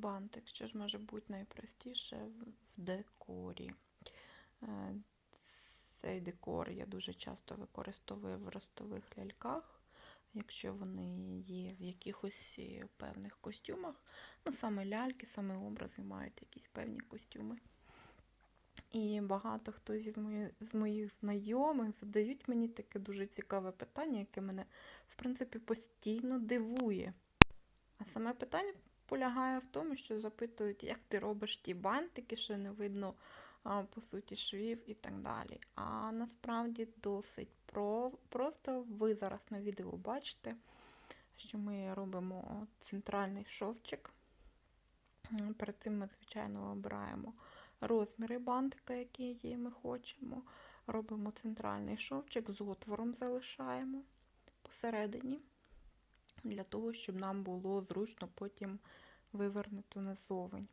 Бантик, що ж може бути найпростіше в- декорі. Е, Цей декор я дуже часто використовую в ростових ляльках, якщо вони є в якихось е, певних костюмах. Ну, саме ляльки, саме образи мають якісь певні костюми. І багато хто зі з моїх знайомих задають мені таке дуже цікаве питання, яке мене, в принципі, постійно дивує. А саме питання полягає в тому, що запитують, як ти робиш ті бантики, що не видно по суті швів і так далі. А насправді досить про... просто ви зараз на відео бачите, що ми робимо центральний шовчик. Перед цим ми, звичайно, обираємо розміри бантика, які ми хочемо. Робимо центральний шовчик, з отвором залишаємо посередині, для того, щоб нам було зручно потім вивернути назовень.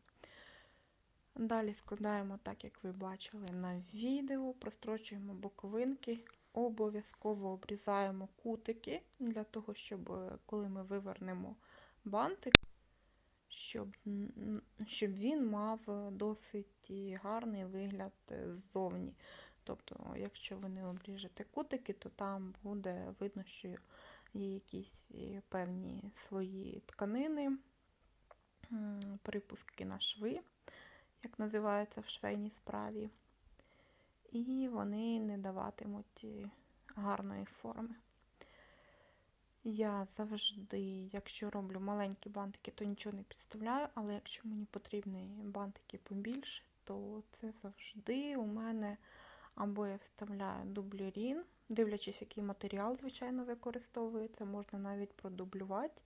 Далі складаємо так, як ви бачили на відео, прострочуємо боковинки, обов'язково обрізаємо кутики для того, щоб е, коли ми вивернемо бантик, щоб, щоб він мав е, досить гарний вигляд е, ззовні. Тобто, якщо ви не обріжете кутики, то там буде видно, що є якісь е, певні слої тканини, припуски на шви, як називається в швейній справі, і вони не даватимуть е, гарної форми. Я завжди, якщо роблю маленькі бантики, то нічого не підставляю, але якщо мені потрібні бантики побільше, то це завжди у мене або я вставляю дублерін, дивлячись, який матеріал, звичайно, використовується, можна навіть продублювати.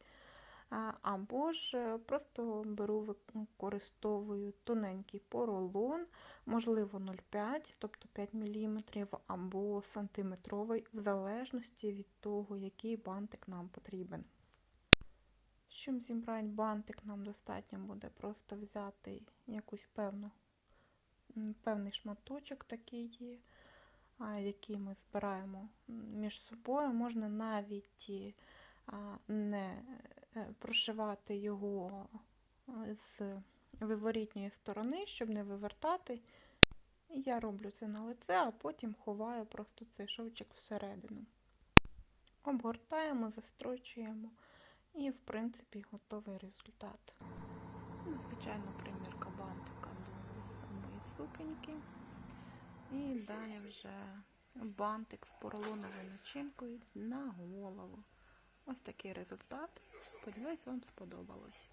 Або ж е, просто беру, використовую тоненький поролон, можливо 0,5, тобто 5 мм, або сантиметровий, в залежності від того, який бантик нам потрібен. Щоб зібрати бантик, нам достатньо буде просто взяти якусь певну, певний шматочок такий, а, який ми збираємо між собою. Можна навіть не е, прошивати його е, з виворітньої сторони, щоб не вивертати. Я роблю це на лице, а потім ховаю просто цей шовчик всередину. Обгортаємо, застрочуємо і, в принципі, готовий результат. Звичайно, примірка до самої сукеньки. І далі вже бантик з поролоновою начинкою на голову. Ось такий результат. Сподіваюсь, вам сподобалось.